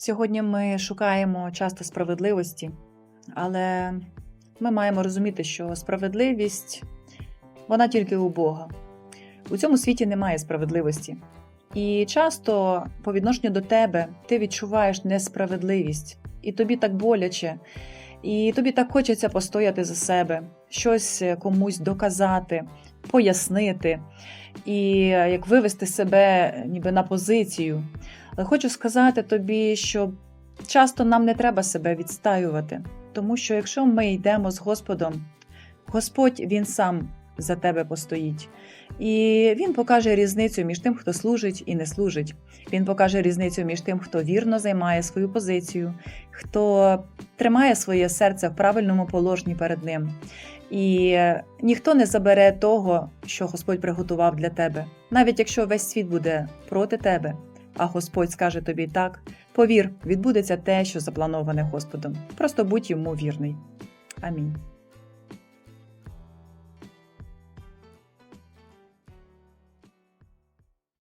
Сьогодні ми шукаємо часто справедливості, але ми маємо розуміти, що справедливість вона тільки у Бога. У цьому світі немає справедливості. І часто по відношенню до тебе ти відчуваєш несправедливість, і тобі так боляче, і тобі так хочеться постояти за себе, щось комусь доказати, пояснити, і як вивести себе ніби на позицію. Але хочу сказати тобі, що часто нам не треба себе відстаювати, тому що якщо ми йдемо з Господом, Господь Він сам за тебе постоїть. І він покаже різницю між тим, хто служить і не служить. Він покаже різницю між тим, хто вірно займає свою позицію, хто тримає своє серце в правильному положенні перед ним. І ніхто не забере того, що Господь приготував для тебе, навіть якщо весь світ буде проти тебе, а Господь скаже тобі так, повір, відбудеться те, що заплановане Господом. Просто будь йому вірний. Амінь.